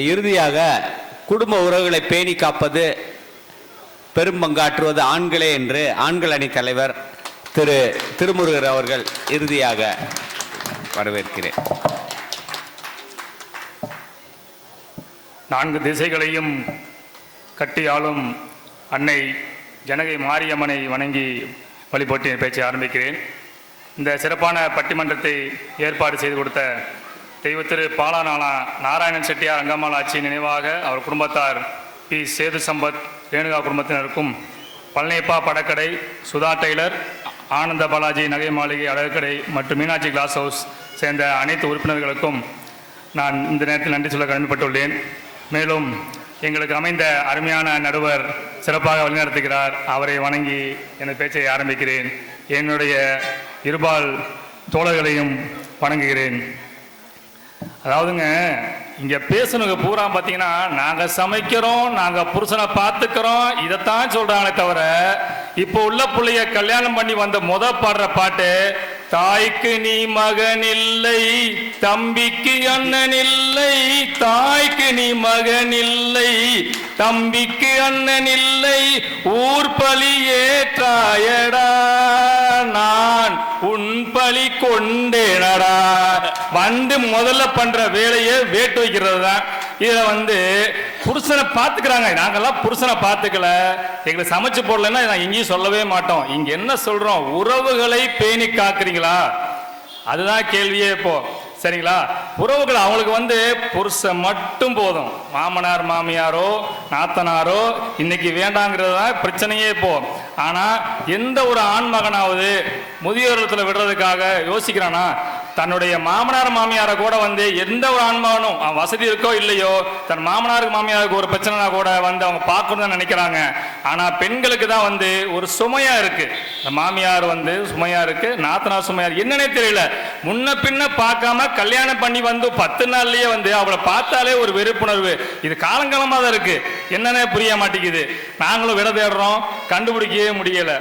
இப்போ இறுதியாக குடும்ப உறவுகளை பேணி காப்பது பெரும்பங்காற்றுவது ஆண்களே என்று ஆண்கள் அணி தலைவர் திரு திருமுருகர் அவர்கள் இறுதியாக வரவேற்கிறேன். நான்கு திசைகளையும் கட்டியாளும் அன்னை ஜனகை மாரியம்மனை வணங்கி வழிபட்டு பேச்சை ஆரம்பிக்கிறேன். இந்த சிறப்பான பட்டிமன்றத்தை ஏற்பாடு செய்து கொடுத்த தெய்வ திரு நாராயணன் செட்டியார் அங்கம்மாள் ஆட்சி நினைவாக அவர் குடும்பத்தார் பி. சேது சம்பத் ரேணுகா குடும்பத்தினருக்கும் பழனியப்பா படக்கடை சுதா டெய்லர் ஆனந்த பாலாஜி நகை மாளிகை அழகுக்கடை மற்றும் மீனாட்சி கிளாஸ் ஹவுஸ் சேர்ந்த அனைத்து உறுப்பினர்களுக்கும் நான் இந்த நேரத்தில் நன்றி சொல்ல கடமைப்பட்டுள்ளேன். மேலும் எங்களுக்கு அமைந்த அருமையான நடுவர் சிறப்பாக வழிநடத்துகிறார். அவரை வணங்கி எனது பேச்சை ஆரம்பிக்கிறேன். என்னுடைய இருபால் தோழர்களையும் வணங்குகிறேன். அதாவதுங்க இங்க பேசுனவங்க பூரா பார்த்தீங்கன்னா நாங்க சமைக்கிறோம் நாங்க புருஷனை பார்த்துக்கிறோம் இதைத்தான் சொல்றாங்களே தவிர இப்போ உள்ள பிள்ளைய கல்யாணம் பண்ணி வந்த முத பாடுற பாட்டு தாய்க்கு நீ மகன் இல்லை தம்பிக்கு அண்ணன் இல்லை தாய்க்கு நீ மகன் இல்லை தம்பிக்கு அண்ணன் இல்லை ஊர் பழி ஏற்றாயடா நான் உன் பழி கொண்டேனடா. வந்து முதல்ல பண்ற வேலையை வேட்டு வைக்கிறது தான் இதுல வந்து புருஷனை பார்த்துக்கிறாங்க. நாங்கெல்லாம் புருஷனை பார்த்துக்கல. எங்களுக்கு சமைச்சு போடலன்னா நான் எங்கேயும் சொல்லவே மாட்டோம். இங்க என்ன சொல்றோம்? உறவுகளை பேணி காக்குறீங்களா? அதுதான் கேள்வியே இப்போ. சரிங்களா? உறவுகள் அவங்களுக்கு வந்து புருஷன் மட்டும் போதும். மாமனார் மாமியாரோ நாத்தனாரோ இன்னைக்கு வேண்டாங்கிறது தான் பிரச்சனையே இப்போ. ஆனால் எந்த ஒரு ஆண் மகனாவது முதியோரத்தில் விடுறதுக்காக யோசிக்கிறானா? தன்னுடைய மாமனார் மாமியாரை கூட வந்து எந்த ஒரு ஆன்மாவனும் அவன் வசதி இருக்கோ இல்லையோ தன் மாமனாருக்கு மாமியாருக்கு ஒரு பிரச்சனைனா கூட வந்து அவங்க பார்க்கணும்னு நினைக்கிறாங்க. ஆனா பெண்களுக்கு தான் வந்து ஒரு சுமையா இருக்கு. இந்த மாமியார் வந்து சுமையா இருக்கு நாத்தனார் சுமையார் என்னன்னே தெரியல. முன்ன பின்ன பார்க்காம கல்யாணம் பண்ணி வந்து பத்து நாள்லயே வந்து அவளை பார்த்தாலே ஒரு வெறுப்புணர்வு. இது காலங்காலமா தான் இருக்கு. என்னன்னே புரிய மாட்டேங்குது. நாங்களும் விட தேடுறோம் கண்டுபிடிக்கவே முடியல.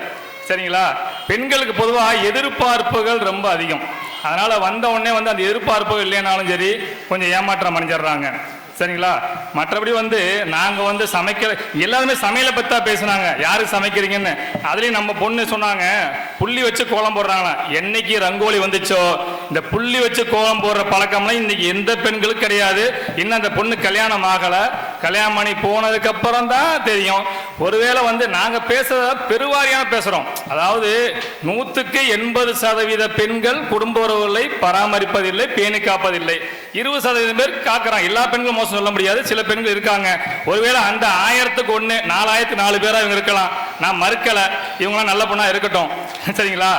சரிங்களா? பெண்களுக்கு பொதுவாக எதிர்பார்ப்புகள் ரொம்ப அதிகம். அதனால வந்த உடனே வந்து அந்த எதிர்பார்ப்பு இல்லைனாலும் சரி கொஞ்சம் ஏமாற்றம் அடைஞ்சிடுறாங்க சரிங்களா? மற்றபடி வந்து நாங்கள் வந்து சமைக்கிற எல்லாருமே சமையலை பற்றி தான் பேசுனாங்க. யாரு சமைக்கிறீங்கன்னு? அதுலேயும் நம்ம பொண்ணு சொன்னாங்க புள்ளி வச்சு கோலம் போடுறாங்களா என்னைக்கு ரங்கோலி வந்துச்சோ இந்த புள்ளி வச்சு கோலம் போடுற பழக்கம்லாம் இன்னைக்கு எந்த பெண்களுக்கும் கிடையாது. இன்னும் அந்த பொண்ணு கல்யாணம் ஆகலை. கல்யாணம் பண்ணி போனதுக்கு அப்புறம் தான் தெரியும். ஒருவேளை வந்து நாங்க பேசுறத பெருவாரியாக பேசுறோம். அதாவது நூத்துக்கு எண்பது சதவீத பெண்கள் குடும்ப உறவுகளை பராமரிப்பதில்லை பேணி காப்பதில்லை. இருபது சதவீதம் பேர் காக்குறாங்க. எல்லா பெண்களும் மோசம் சொல்ல முடியாது. சில பெண்கள் இருக்காங்க. ஒருவேளை அந்த ஆயிரத்துக்கு ஒண்ணு நாலாயிரத்து நாலு பேரா இவங்க இருக்கலாம். நான் மறுக்கல. இவங்களாம் நல்ல பொண்ணா இருக்கட்டும். சரிங்களா?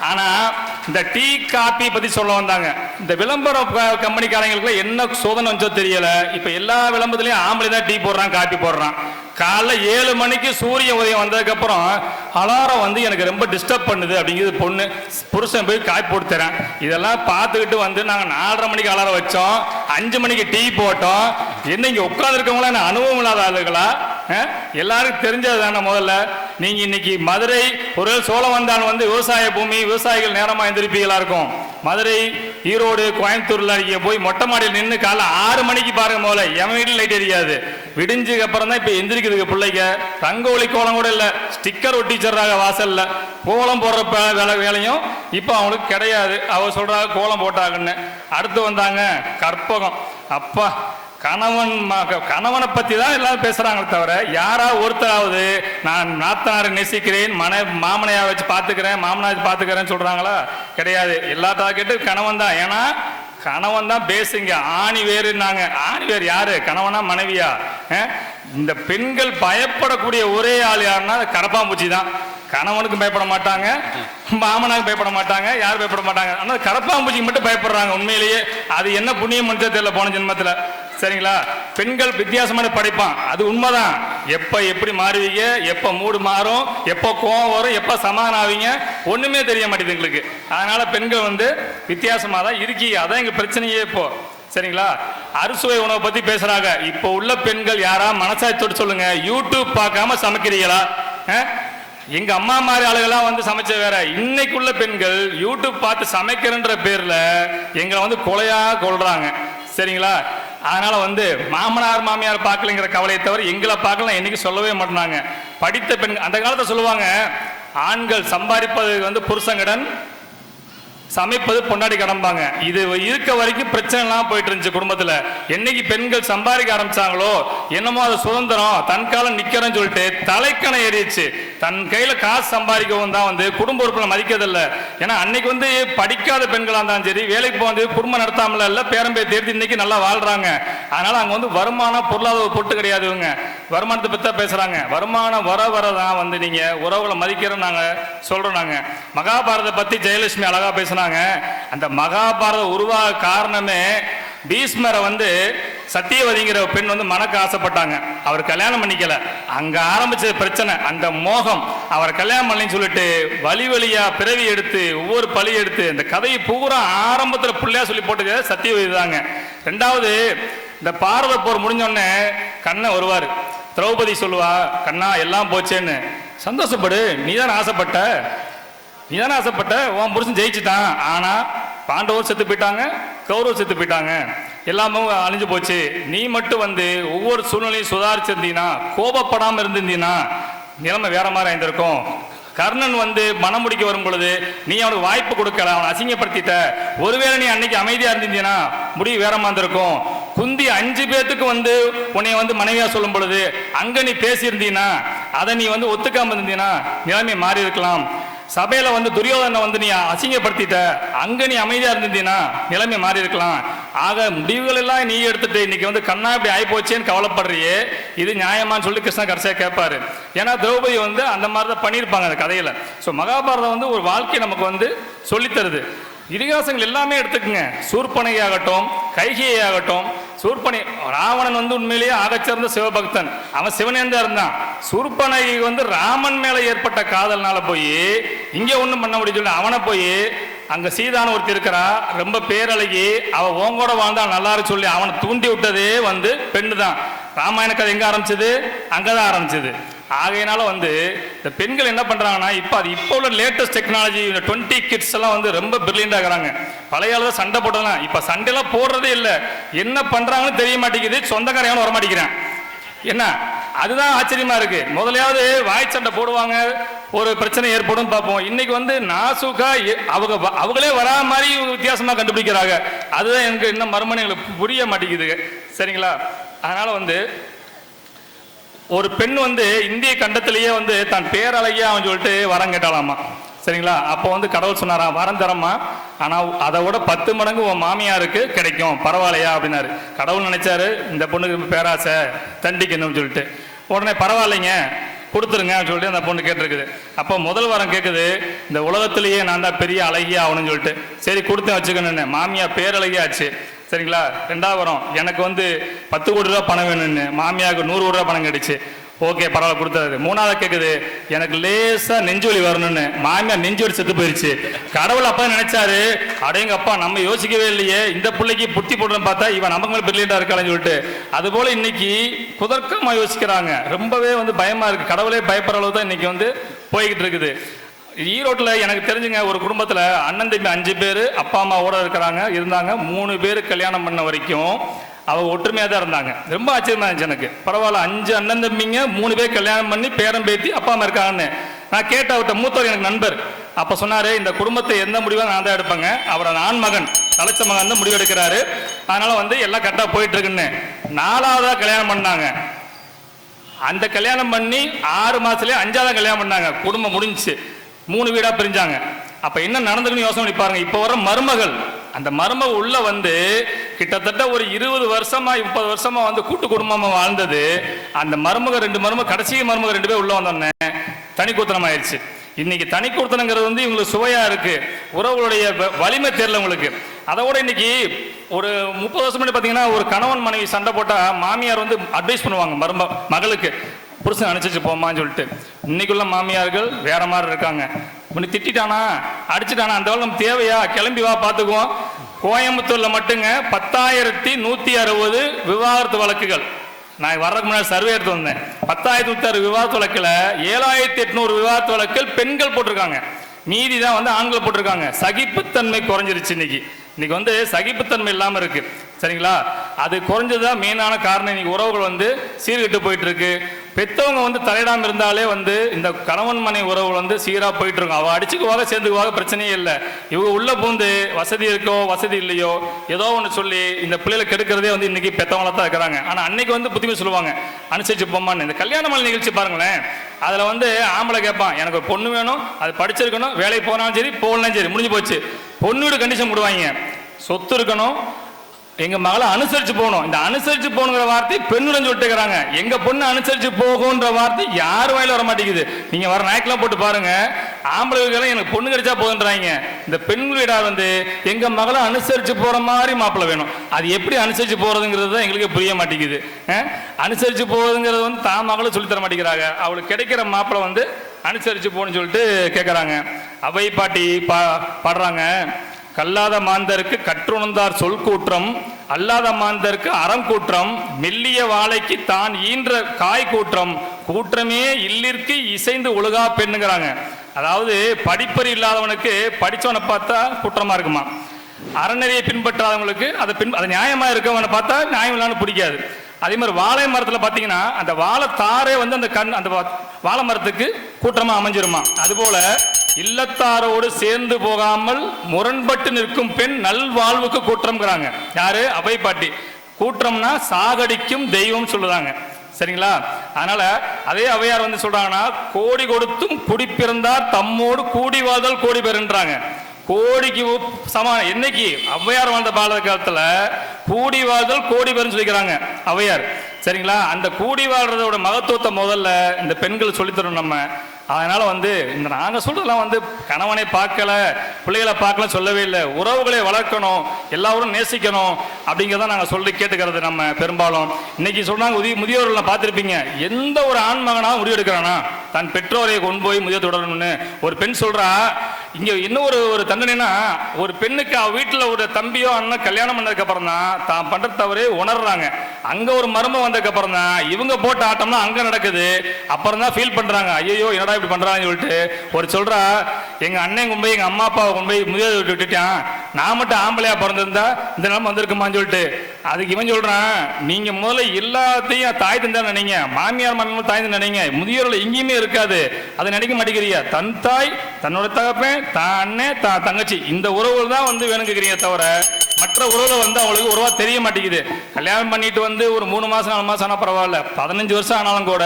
ஆனா இந்த டீ காப்பி பத்தி சொல்ல வந்தாங்க. இந்த விளம்பர க- கம்பெனிக்காரங்களுக்கு என்ன சோதனை வந்தோ தெரியல. இப்ப எல்லா விளம்பரத்துலயும் ஆம்பளை தான் டீ போடுறான் காப்பி போடுறான். காலைல ஏழு மணிக்கு சூரிய உதயம் வந்ததுக்கப்புறம் அலாரம் வந்து எனக்கு ரொம்ப டிஸ்டர்ப் பண்ணுது அப்படிங்கிறது பொண்ணு. புருஷன் போய் காய் போட்டு தரேன். இதெல்லாம் பார்த்துக்கிட்டு வந்து நாங்கள் நாலரை மணிக்கு அலாரம் வச்சோம். அஞ்சு மணிக்கு டீ போட்டோம். என்ன இங்கே உட்காந்துருக்கவங்களா என்ன அனுபவம் இல்லாத ஆளுகளா? எல்லாருக்கும் தெரிஞ்சது தானே முதல்ல. நீங்கள் இன்னைக்கு மதுரை ஒரு சோழவந்தான் வந்து விவசாய பூமி விவசாயிகள் நேரமாக எந்திரிப்பீங்களா இருக்கும். மதுரை ஈரோடு கோயம்புத்தூர்ல நீங்க போய் மொட்டை மாடியில் நின்று காலைல ஆறு மணிக்கு பாருங்க முதல்ல. எவன் வீட்டில் லைட் எரியாது. விடிஞ்சதுக்கு அப்புறம் தான் இப்போ எந்திரிக்குதுங்க பிள்ளைங்க. ஒளி கோலம் கூட இல்லை. ஸ்டிக்கர் ஒட்டிச்சர்றாங்க வாசலில். கோலம் போடுற வேலை வேலையும் இப்போ அவங்களுக்கு கிடையாது. அவ சொல்கிறாங்க கோலம் போட்டாங்கன்னு. அடுத்து வந்தாங்க கற்பகம். அப்பா கணவன் கணவனை பற்றி தான் எல்லாரும் பேசுகிறாங்களே தவிர யாரா ஒருத்தராவது நான் நாத்தனாரை நேசிக்கிறேன் மன மாமனையா வச்சு பார்த்துக்கிறேன் மாமனா வச்சு பார்த்துக்கிறேன்னு சொல்கிறாங்களா கிடையாது. எல்லா டார்கெட்டும் கணவன் தான். ஏன்னா கணவன் தான் பேசுங்க. ஆணி வேறுனாங்க ஆணி வேறு யாரு? கணவனா மனைவியா? இந்த பெண்கள் பயப்படக்கூடிய ஒரே ஆள் யாருன்னா அது கரப்பாம்பூச்சி தான். கணவனுக்கும் பயப்பட மாட்டாங்க மாமனாருக்கு பயப்பட மாட்டாங்க யாரும் பயப்பட மாட்டாங்க. ஆனால் கரப்பாம்பூச்சிக்கு மட்டும் பயப்படுறாங்க உண்மையிலேயே. அது என்ன புண்ணியம் மனுஷன் தெரியல போன ஜென்மத்தில். சரிங்களா? பெண்கள் வித்தியாசமான படைப்பான். அது உண்மைதான். எப்போ எப்படி மாறுவீங்க எப்போ மூடு மாறும் எப்போ கோவம் வரும் எப்போ சமாதானம் ஆவீங்க ஒன்றுமே தெரிய மாட்டேங்குது எங்களுக்கு. அதனால் பெண்கள் வந்து வித்தியாசமாக தான் இருக்கீங்க. அதான் எங்கள் பிரச்சனையே இப்போது சரிங்களா? அறுசுவை உணவை பத்தி பேசுறாங்க. இப்போ உள்ள பெண்கள் யாரா? மனசாட்சியோடு சொல்லுங்க. யூடியூப் பார்க்காம சமைக்கிறீங்களா? எங்க அம்மா மாதிரி ஆளுகெல்லாம் வந்து சமைச்ச வேற. இன்னைக்குள்ள பெண்கள் யூடியூப் பார்த்து சமைக்கிறன்ற பேர்ல எங்களை வந்து கொலையா கொள்றாங்க சரிங்களா? அதனால வந்து மாமனார் மாமியார் பார்க்கலைங்கிற கவலையை தவிர எங்களை பார்க்கலாம். என்னைக்கு சொல்லவே மாட்டாங்க படித்த பெண்கள் அந்த காலத்தை சொல்லுவாங்க ஆண்கள் சம்பாதிப்பது வந்து புருஷங்கடன் சமைப்பது பொண்டாடி கடம்பாங்க. இது இருக்க வரைக்கும் பிரச்சனை எல்லாம் போயிட்டு இருந்துச்சு குடும்பத்துல. என்னைக்கு பெண்கள் சம்பாதிக்க ஆரம்பிச்சாங்களோ என்னமோ அது சுதந்திரம் தன் காலம் நிற்கிறோன்னு சொல்லிட்டு தலைக்கணை ஏறிடுச்சு. தன் கையில காசு சம்பாதிக்கவும் தான் வந்து குடும்ப உறுப்பினர் மதிக்கிறதில்ல. ஏன்னா அன்னைக்கு வந்து படிக்காத பெண்களா இருந்தாலும் சரி வேலைக்கு போக வந்து குடும்பம் நடத்தாமல இல்ல பேரம்பேத்தி எடுத்து இன்னைக்கு நல்லா வாழ்றாங்க. அதனால அங்க வந்து வருமானம் பொருளாதார பொட்டு கிடையாது இவங்க வருமானத்தை பத்தி தான் பேசுறாங்க. வருமானம் வர வர தான் வந்து நீங்க உறவுகளை மதிக்கிறோம் நாங்க சொல்றோம் நாங்க மகாபாரத பத்தி ஜெயலட்சுமி அழகா பேசுனாங்க. அந்த மகாபாரத உருவாக காரணமே பீஷ்மரை வந்து சத்தியவதிங்கிற பெண் வந்து மனக்க ஆசைப்பட்டாங்க. அவர் கல்யாணம் பண்ணிக்கல. அங்க ஆரம்பிச்ச பிரச்சனை அந்த மோகம். அவர் கல்யாணம் பண்ணலன்னு சொல்லிட்டு வழி வழியா பிறவி எடுத்து ஒவ்வொரு பழி எடுத்து இந்த கதையை பூரா ஆரம்பத்துல புள்ளையா சொல்லி போட்டது சத்தியவதி தாங்க. ரெண்டாவது இந்த பாரத போர் முடிஞ்சோடனே கண்ணன் வருவார் திரௌபதி சொல்லுவா கண்ணா எல்லாம் போச்சேன்னு. சந்தோஷப்படு நீ ஆசைப்பட்ட. நீ தானே ஆசைப்பட்ட? உன் புருஷன் ஜெயிச்சுட்டான். ஆனால் பாண்டவர் செத்து போயிட்டாங்க கௌரவர் செத்து போயிட்டாங்க. எல்லாமே அழிஞ்சு போச்சு. நீ மட்டும் வந்து ஒவ்வொரு சூழ்நிலையும் சுதாரிச்சிருந்தீங்கன்னா கோபப்படாமல் இருந்திருந்தீங்கன்னா நிலைமை வேற மாதிரி ஆயிருந்திருக்கும். கர்ணன் வந்து மனம் முடிக்க வரும் பொழுது நீ அவனுக்கு வாய்ப்பு கொடுக்கல அவனை அசிங்கப்படுத்திட்ட. ஒருவேளை நீ அன்னைக்கு அமைதியா இருந்திருந்தீங்கன்னா முடிவு வேற மாதிரி இருக்கும் குந்தி அஞ்சு பேத்துக்கு வந்து உன்னை வந்து மனைவியா சொல்லும் பொழுது அங்க நீ பேசியிருந்தீன்னா அதை நீ வந்து ஒத்துக்காம இருந்தீனா நிலைமை மாறி இருக்கலாம். சபையில வந்து துரியோதனை வந்து நீ அசிங்கப்படுத்திட்ட அங்க நீ அமைதியா இருந்திருந்தீன்னா நிலைமை மாறி இருக்கலாம். ஆக முடிவுகள் எல்லாம் நீ எடுத்துட்டு இன்னைக்கு வந்து கண்ணா இப்படி ஆகி போச்சேன்னு கவலைப்படுறியே இது நியாயமான்னு சொல்லி கிருஷ்ணா கடைசியா கேட்பாரு. ஏன்னா திரௌபதி வந்து அந்த மாதிரி தான் பண்ணியிருப்பாங்க அந்த கதையில. ஸோ மகாபாரதம் வந்து ஒரு வாழ்க்கை நமக்கு வந்து சொல்லித்தருது இதிகாசங்கள் எல்லாமே எடுத்துக்கங்க. சூர்பனையாகட்டும் கைகையாகட்டும் ஆகட்டும் சூர்பனை ராவணன் வந்து உண்மையிலேயே ஆகச்சிறந்த சிவபக்தன். அவன் சிவனேந்தா இருந்தான். சூர்பனை வந்து ராமன் மேல ஏற்பட்ட காதல்னால போய் இங்க ஒண்ணும் பண்ண முடியும் சொல்லி அவனை போய் அங்க சீதான ஒருத்தி இருக்கிறா ரொம்ப பேரழகி அவ ஓங்கோட வாழ்ந்தா நல்லா சொல்லி அவனை தூண்டி விட்டதே வந்து பெண்ணு தான் ராமாயண கதை எங்க ஆரம்பிச்சது? அங்கதான் ஆரம்பிச்சது. ஆகையினால வந்து இந்த பெண்கள் என்ன பண்ணுறாங்கன்னா இப்போ அது இப்போ உள்ள லேட்டஸ்ட் டெக்னாலஜி இந்த டுவெண்ட்டி கிட்ஸ் எல்லாம் வந்து ரொம்ப பிரில்லியண்டாக இருக்கிறாங்க. பழைய ஆளு தான் சண்டை போட்டலாம் இப்போ சண்டையெல்லாம் போடுறதே இல்லை. என்ன பண்ணுறாங்கன்னு தெரிய மாட்டேங்குது. சொந்தக்காரையான வர மாட்டேங்கிறேன். என்ன? அதுதான் ஆச்சரியமா இருக்கு. முதலையாவது வாய் சண்டை போடுவாங்க. ஒரு பிரச்சனை ஏற்படும் பார்ப்போம். இன்னைக்கு வந்து நாசுக்கா எ- அவங்க அவங்களே வரா மாதிரி வித்தியாசமா கண்டுபிடிக்கிறாங்க. அதுதான் எனக்கு இன்னும் மறுமணி எங்களுக்கு புரிய மாட்டேங்குது. சரிங்களா? அதனால வந்து ஒரு பெண் வந்து இந்திய கண்டத்திலேயே வந்து தான் பேரழகியா அவன் சொல்லிட்டு வரம் கேட்டாலாமா சரிங்களா? அப்போ வந்து கடவுள் சொன்னாராம் வரம் தரமா ஆனால் அதை விட பத்து மடங்கு உன் மாமியாருக்கு கிடைக்கும். பரவாயில்லையா? அப்படின்னாரு. கடவுள் நினைச்சாரு இந்த பொண்ணுக்கு பேராசை தண்டிக்கணும்னு சொல்லிட்டு. உடனே பரவாயில்லைங்க கொடுத்துருங்க சொல்லிட்டு அந்த பொண்ணு கேட்டிருக்குது. அப்போ முதல் வாரம் கேட்குது இந்த உலகத்திலேயே நான் தான் பெரிய அழகியா ஆகணும்னு சொல்லிட்டு. சரி கொடுத்தேன் வச்சுக்கணுன்னு மாமியா பேரழகியாச்சு. சரிங்களா? ரெண்டாவது வாரம். எனக்கு வந்து பத்து கோடி ரூபா பணம் வேணும்னு. மாமியாவுக்கு நூறு கோடி ரூபா பணம் கிடைச்சு. ஓகே பரவாயில்ல கொடுத்தாரு மூணாவது கேட்குது எனக்கு லேசாக நெஞ்சுவலி வரணும்னு. மாமியார் நெஞ்சுவலி செத்து போயிருச்சு. கடவுள் அப்பா நினைச்சாரு அடையங்க அப்பா நம்ம யோசிக்கவே இல்லையே. இந்த பிள்ளைக்கு புத்தி போடுறோம் பார்த்தா இவன் நமக்கு மேலே பிரில்லியண்டாக இருக்கான்னு சொல்லிட்டு. அதுபோல் இன்னைக்கு குதர்க்கமாக யோசிக்கிறாங்க. ரொம்பவே வந்து பயமாக இருக்குது கடவுளே பயப்படுற அளவு தான் இன்னைக்கு வந்து போய்கிட்டு இருக்குது. ஈரோட்டில் எனக்கு தெரிஞ்சுங்க ஒரு குடும்பத்தில் அண்ணன் தம்பி அஞ்சு பேர் அப்பா அம்மாவோட இருக்கிறாங்க இருந்தாங்க. மூணு பேர் கல்யாணம் பண்ண வரைக்கும் அவங்க ஒற்றுமையாக தான் இருந்தாங்க. ரொம்ப ஆச்சரியமாக இருந்துச்சு எனக்கு. பரவாயில்ல அஞ்சு அண்ணன் தம்பிங்க மூணு பேர் கல்யாணம் பண்ணி பேரம் பேத்தி அப்பா அம்மா இருக்காங்கன்னு. நான் கேட்ட அவர்கிட்ட மூத்தவர் எனக்கு நண்பர். அப்போ சொன்னார் இந்த குடும்பத்தை எந்த முடிவாக நான் தான் எடுப்பேங்க. அவரோட ஆண் மகன் தலைச்ச மகன் தான் முடிவு எடுக்கிறாரு. வந்து எல்லாம் கரெக்டாக போயிட்டுருக்குன்னு. இருக்குன்னு கல்யாணம் பண்ணாங்க. அந்த கல்யாணம் பண்ணி ஆறு மாதத்துலேயே அஞ்சாவது கல்யாணம் பண்ணாங்க. குடும்பம் முடிஞ்சிச்சு. மூணு வீடா பிரிஞ்சாங்க. அப்ப என்ன நடந்துக்குன்னு யோசனை பாருங்க. இப்ப வர மருமகள் அந்த மருமக உள்ள வந்து கிட்டத்தட்ட ஒரு இருபது வருஷமா முப்பது வருஷமா வந்து கூட்டு குடும்பமா வாழ்ந்தது. அந்த மருமக ரெண்டு மருமக கடைசி மருமக ரெண்டு பேர் உள்ள வந்தோடனே தனி கூத்தனம் ஆயிடுச்சு. இன்னைக்கு தனி கொடுத்தனங்கிறது வந்து இவங்களுக்கு சுவையா இருக்கு. உறவுகளுடைய வ- வலிமை தெரியல உங்களுக்கு. அதோட இன்னைக்கு ஒரு முப்பது வருஷம் முன்னாடி பார்த்தீங்கன்னா ஒரு கணவன் மனைவி சண்டை போட்டா மாமியார் வந்து அட்வைஸ் பண்ணுவாங்க மரும மகளுக்கு. புருஷன் அனுப்பிச்சு போமான்னு சொல்லிட்டு. இன்னைக்குள்ள மாமியார்கள் வேற மாதிரி இருக்காங்க. உன்னை திட்டானா அடிச்சிட்டானா? அந்த நமக்கு தேவையா? கிளம்பி வா பார்த்துக்குவோம் கோயம்புத்தூர்ல மட்டுங்க பத்தாயிரத்தி நூத்தி அறுபது விவாகரத்து வழக்குகள். நான் வர்றதுக்கு முன்னாடி சர்வே எடுத்து வந்தேன். பத்தாயிரத்தி நூத்தி அறுபது விவாதத்து வழக்கில் ஏழாயிரத்தி எட்நூறு விவாதத்து வழக்குகள் பெண்கள் போட்டிருக்காங்க. மீதி தான் வந்து ஆண்கள் போட்டிருக்காங்க. சகிப்புத்தன்மை குறைஞ்சிருச்சு இன்னைக்கு. இன்னைக்கு வந்து சகிப்புத்தன்மை இல்லாமல் இருக்கு. சரிங்களா? அது குறைஞ்சதுதான் மெயினான காரணம். இன்னைக்கு உறவுகள் வந்து சீர்கெட்டு போயிட்டு இருக்கு. பெற்றவங்க வந்து தலையிடாமல் இருந்தாலே வந்து இந்த கணவன் மனை உறவு வந்து சீராக போயிட்டு இருக்கும் அவள் அடிச்சுக்குவாக சேர்ந்துக்குவாக பிரச்சனையே இல்லை. இவங்க உள்ள பூந்து வசதி இருக்கோ வசதி இல்லையோ ஏதோ ஒன்று சொல்லி இந்த பிள்ளைகளை கெடுக்கிறதே வந்து இன்னைக்கு பெத்தவங்கள தான் இருக்கிறாங்க. ஆனால் அன்னைக்கு வந்து புத்திமை சொல்லுவாங்க. அனுசரிச்சு போமான்னு இந்த கல்யாண மலை நிகழ்ச்சி பாருங்களேன். அதில் வந்து ஆம்பளை கேட்பான் எனக்கு ஒரு பொண்ணு வேணும் அது படிச்சிருக்கணும் வேலைக்கு போனாலும் சரி போகலாம் சரி முடிஞ்சு போச்சு. பொண்ணோட கண்டிஷன் போடுவாங்க. சொத்து இருக்கணும் எங்க மகளை அனுசரிச்சு போகணும். இந்த அனுசரிச்சு போகணுங்கிற வார்த்தை பெண்ணுடன் சொல்லிட்டுக்கிறாங்க எங்க பொண்ணு அனுசரிச்சு போகுன்ற வார்த்தை யார் வாயில வர மாட்டேங்குது. நீங்க வர நாய்க்கெல்லாம் போட்டு பாருங்க. ஆம்பளை எனக்கு பொண்ணு கிடைச்சா போதுன்றாங்க. இந்த பெண் வீடா வந்து எங்க மகளை அனுசரிச்சு போற மாதிரி மாப்பிள்ளை வேணும். அது எப்படி அனுசரிச்சு போறதுங்கிறது தான் எங்களுக்கு புரிய மாட்டேங்குது. அனுசரிச்சு போறதுங்கிறது வந்து தான் மகளும் சொல்லித்தர தர மாட்டேங்கிறாங்க. அவளுக்கு கிடைக்கிற மாப்பிள்ளை வந்து அனுசரிச்சு போகணும்னு சொல்லிட்டு கேட்குறாங்க அவை பாட்டி பா பாடுறாங்க. கல்லாத மாந்தருக்கு கற்றுணர்ந்தார் சொல் கூற்றம் அல்லாத மாந்தருக்கு அறம் கூற்றம் மெல்லிய வாழைக்கு தான் ஈன்ற காய் கூற்றம் கூற்றமே இல்லிற்கு இசைந்து ஒழுகா பெண்ணுங்கிறாங்க. அதாவது படிப்பறி இல்லாதவனுக்கு படிச்சவனை பார்த்தா குற்றமாக இருக்குமா? அறநெறியை பின்பற்றாதவங்களுக்கு அதை பின் அது நியாயமாக இருக்கவனை பார்த்தா நியாயம் இல்லாமல் பிடிக்காது. அதே மாதிரி வாழை மரத்தில் பார்த்தீங்கன்னா அந்த வாழை தாரே வந்து அந்த கண் அந்த வா- வாழை மரத்துக்கு கூட்டமாக அமைஞ்சிருமா? அதுபோல் இல்லத்தாரோடு சேர்ந்து போகாமல் முரண்பட்டு நிற்கும் பெண் நல்வாழ்வுக்கு கூற்றம்ங்கிறாங்க. யாரு? அவை பாட்டி. கூற்றம்னா சாகடிக்கும் தெய்வம் சொல்லுறாங்க. சரிங்களா? அதனால அதே அவையார் வந்து சொல்றாங்கன்னா கோடி கொடுத்தும் குடி பிறந்தார் தம்மோடு கூடி வாழ்தல் கோடி பெறுன்றாங்க கோடிக்கு சம சமானம் என்னைக்கு? ஔவையார் வாழ்ந்த பால காலத்துல கூடி வாழ்தல் கோடி பேருன்னு சொல்லிக்கிறாங்க ஔவையார் சரிங்களா? அந்த கூடி வாழ்றதோட மகத்துவத்தை முதல்ல இந்த பெண்கள் சொல்லித்தரும் நம்ம. அதனால் வந்து இந்த நாங்கள் சொல்கிறதெல்லாம் வந்து கணவனை பார்க்கல பிள்ளைகளை பார்க்கல சொல்லவே இல்லை. உறவுகளை வளர்க்கணும் எல்லாரும் நேசிக்கணும் அப்படிங்கிறத நாங்கள் சொல்லி கேட்டுக்கிறது நம்ம பெரும்பாலும். இன்னைக்கு சொன்னாங்க உதவி முதியோர்கள் பார்த்துருப்பீங்க எந்த ஒரு ஆண்மகனாக முடிவெடுக்கிறானா தன் பெற்றோரை கொண்டு போய் முதியோர் தொடரணும்னு. ஒரு பெண் சொல்கிறா இங்கே இன்னும் ஒரு ஒரு தண்டனைனா ஒரு பெண்ணுக்கு அவ வீட்டில் ஒரு தம்பியோ அண்ணன் கல்யாணம் பண்ணதுக்கப்புறம் தான் தான் பண்ணுற தவறே உணர்றாங்க. அங்கே ஒரு மர்மம் வந்ததுக்கப்புறம் தான் இவங்க போட்ட ஆட்டம்னா அங்கே நடக்குது. அப்புறம் தான் ஃபீல் பண்ணுறாங்க ஐயோ என்னடா இப்படி பண்ணுறாங்கன்னு சொல்லிட்டு ஒரு சொல்றா எங்க அண்ணன் கொண்டு போய் அம்மா அப்பாவை கொண்டு போய் முதியோர் விட்டுட்டான். நான் மட்டும் ஆம்பளையா பிறந்திருந்தா இந்த நிலம வந்திருக்குமான்னு சொல்லிட்டு. அதுக்கு இவன் சொல்றான் நீங்கள் முதல்ல எல்லாத்தையும் தாய் தந்தா நினைங்க. மாமியார் மாமியார் தாய் தந்து நினைங்க. முதியோர்கள் எங்கேயுமே இருக்காது. அதை நினைக்க மாட்டேங்கிறீங்க தன் தாய் தன்னோட தகப்பன் தான் அண்ணன் தான் தங்கச்சி. இந்த உறவுகள் தான் வந்து வேணுங்கிறீங்க தவிர மற்ற உறவுல வந்து அவளுக்கு உறவா தெரிய மாட்டேங்குது. கல்யாணம் பண்ணிட்டு வந்து ஒரு மூணு மாசம் நாலு மாசம் ஆனால் பரவாயில்ல. பதினஞ்சு வருஷம் ஆனாலும் கூட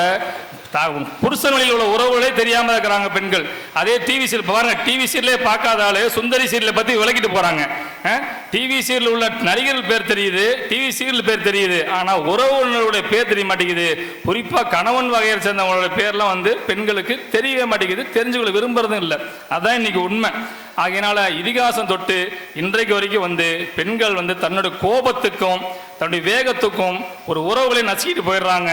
புருஷன் வழியில் உள்ள உறவுகளே தெரியாம இருக்கிறாங்க பெண்கள். அதே டிவி சீரியல் பாருங்க டிவி சீரியலே பார்க்காத ஆளு சுந்தரி சீரியலை பத்தி விளக்கிட்டு போறாங்க. டிவி சீரியல் உள்ள நடிகர்கள் பேர் தெரியுது டிவி சீரியல் பேர் தெரியுது. ஆனா உறவுகளுடைய பேர் தெரிய மாட்டேங்குது. குறிப்பா கணவன் வகையை சேர்ந்தவங்களோட பேர்லாம் வந்து பெண்களுக்கு தெரியவே மாட்டேங்குது தெரிஞ்சுக்கொள்ள விரும்புறதும் இல்லை. அதான் இன்னைக்கு உண்மை. ஆகையினால இதிகாசம் தொட்டு இன்றைக்கு வரைக்கும் வந்து பெண்கள் வந்து தன்னோட கோபத்துக்கும் தன்னுடைய வேகத்துக்கும் ஒரு உறவுகளை நசுக்கிட்டு போயிடுறாங்க.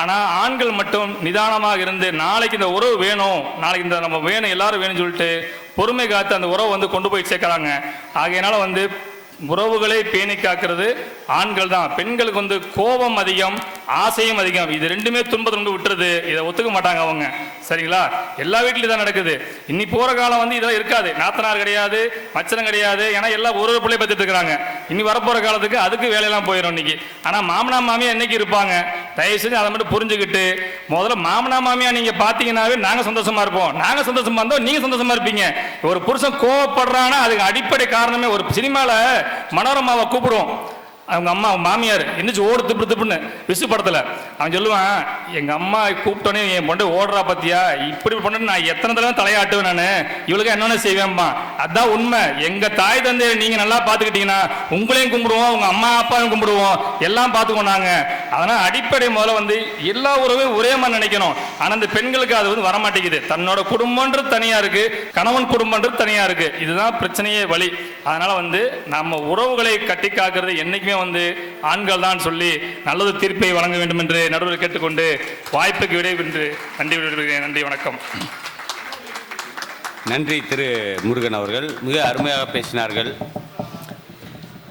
ஆனால் ஆண்கள் மட்டும் நிதானமாக இருந்து நாளைக்கு இந்த உறவு வேணும். நாளைக்கு இந்த நம்ம வேணும் எல்லாரும் வேணும்னு சொல்லிட்டு பொறுமை காத்து அந்த உறவை வந்து கொண்டு போய் சேர்க்குறாங்க. ஆகையினால வந்து உறவுகளை பேணி காக்கிறது. ஆண்கள் தான் பெண்களுக்கு வந்து கோபம் அதிகம் ஆசையும் அதிகம். இது ரெண்டுமே துன்பத்தை கொண்டு விட்டுறது இதை ஒத்துக்க மாட்டாங்க அவங்க. சரிங்களா? எல்லா வீட்லையும் தான் நடக்குது. இன்னி போகிற காலம் வந்து இதெல்லாம் இருக்காது. நாத்தனார் கிடையாது மச்சனம் கிடையாது. ஏன்னா எல்லாம் ஒரு ஒரு பிள்ளை பற்றிட்டு இருக்கிறாங்க. இனி வரப்போகிற காலத்துக்கு அதுக்கு வேலையெல்லாம் போயிடும் இன்னைக்கு. ஆனால் மாமனா மாமியா என்னைக்கு இருப்பாங்க? தயவு செஞ்சு அதை மட்டும் புரிஞ்சுக்கிட்டு முதல்ல மாமனா மாமியா நீங்க பாத்தீங்கன்னாவே நாங்க சந்தோஷமா இருப்போம். நாங்க சந்தோஷமா இருந்தோம் நீங்க சந்தோஷமா இருப்பீங்க. ஒரு புருஷன் கோவப்படுறான்னா அதுக்கு அடிப்படை காரணமே ஒரு சினிமால மனோரமாவை கூப்பிடுவோம். அவங்க அம்மா அவங்க மாமியார் என்னச்சு ஓடு திப்பு திப்புன்னு விசு படத்தில். அவன் சொல்லுவான் எங்கள் அம்மா கூப்பிட்டோன்னே என் பொண்ணு ஓடுறா பார்த்தியா இப்படி பண்ணு நான் எத்தனை தடவை தலையாட்டுவேன் நான். இவளுக்கு என்னென்ன செய்வேன்மா அதான் உண்மை. எங்கள் தாய் தந்தையை நீங்கள் நல்லா பார்த்துக்கிட்டீங்கன்னா உங்களையும் கும்பிடுவோம் உங்கள் அம்மா அப்பாவையும் கும்பிடுவோம். எல்லாம் பார்த்துக்கோ நாங்கள் அதனால் அடிப்படை முதல்ல வந்து எல்லா உறவையும் ஒரே மாதிரி நினைக்கணும். ஆனால் இந்த பெண்களுக்கு அது வந்து வரமாட்டேங்குது. தன்னோட குடும்பம்ன்றது தனியாக இருக்குது கணவன் குடும்பம்ன்றது தனியாக இருக்குது இதுதான் பிரச்சனையே வழி. அதனால் வந்து நம்ம உறவுகளை கட்டி காக்கிறது என்றைக்குமே வந்து ஆண்கள் தான் சொல்லி நல்லது தீர்ப்பை வழங்க வேண்டும் என்று நடுவில் கேட்டுக்கொண்டு வாய்ப்புக்கு விடைபெற்று நன்றி விடைபெறுகிறேன். நன்றி வணக்கம். நன்றி திரு முருகன் அவர்கள். மிக அருமையாக பேசினார்கள்.